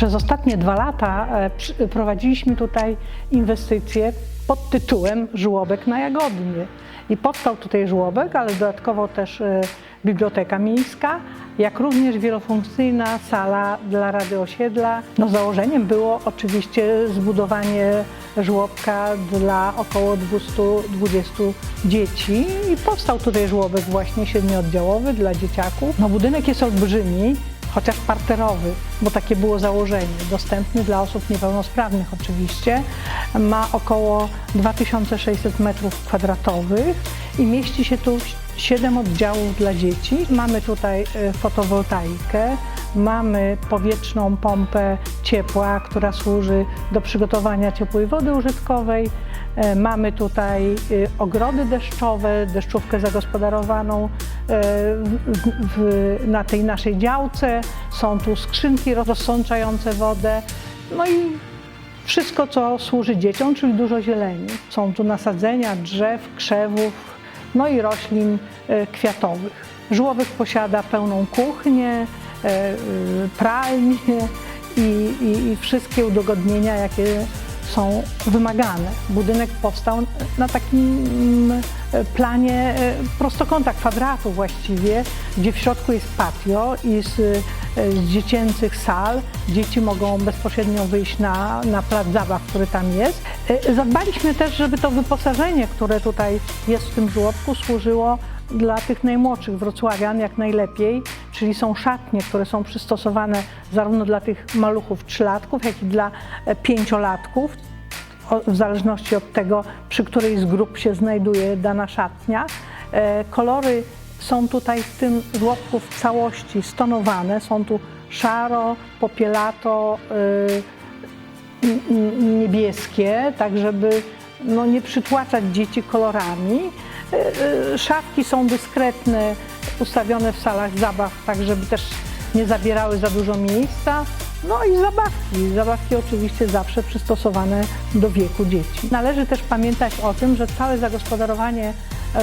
Przez ostatnie dwa lata e, prowadziliśmy tutaj inwestycje pod tytułem Żłobek na Jagodnie. I powstał tutaj żłobek, ale dodatkowo też e, biblioteka miejska, jak również wielofunkcyjna sala dla Rady Osiedla. No, założeniem było oczywiście zbudowanie żłobka dla około 220 dzieci i powstał tutaj żłobek właśnie siedmioddziałowy dla dzieciaków. No, budynek jest olbrzymi, chociaż parterowy, bo takie było założenie, dostępny dla osób niepełnosprawnych oczywiście. Ma około 2600 metrów kwadratowych i mieści się tu 7 oddziałów dla dzieci. Mamy tutaj e, fotowoltaikę, mamy powietrzną pompę ciepła, która służy do przygotowania ciepłej wody użytkowej. E, Mamy tutaj e, ogrody deszczowe, deszczówkę zagospodarowaną w, w, na tej naszej działce. Są tu skrzynki rozsączające wodę. No i wszystko, co służy dzieciom, czyli dużo zieleni. Są tu nasadzenia drzew, krzewów, no i roślin e, kwiatowych. Żłobek posiada pełną kuchnię, e, e, pralnię i, i, i wszystkie udogodnienia, jakie są wymagane. Budynek powstał na takim mm, planie e, prostokąta, kwadratu właściwie, gdzie w środku jest patio i z, e, z dziecięcych sal dzieci mogą bezpośrednio wyjść na, na plac zabaw, który tam jest. E, Zadbaliśmy też, żeby to wyposażenie, które tutaj jest w tym żłobku, służyło dla tych najmłodszych wrocławian jak najlepiej, czyli są szatnie, które są przystosowane zarówno dla tych maluchów trzylatków, jak i dla e, pięciolatków, w zależności od tego, przy której z grup się znajduje dana szatnia. E, Kolory są tutaj w tym żłobku w całości stonowane, są tu szaro, popielato, n- niebieskie, tak żeby no, nie przytłaczać dzieci kolorami. Y, y, Szafki są dyskretne, ustawione w salach zabaw, tak żeby też nie zabierały za dużo miejsca. No i zabawki. Zabawki oczywiście zawsze przystosowane do wieku dzieci. Należy też pamiętać o tym, że całe zagospodarowanie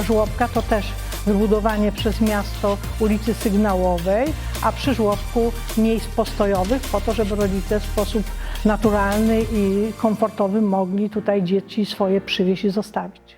żłobka to też wybudowanie przez miasto ulicy Sygnałowej, a przy żłobku miejsc postojowych po to, żeby rodzice w sposób naturalny i komfortowy mogli tutaj dzieci swoje przywieźć i zostawić.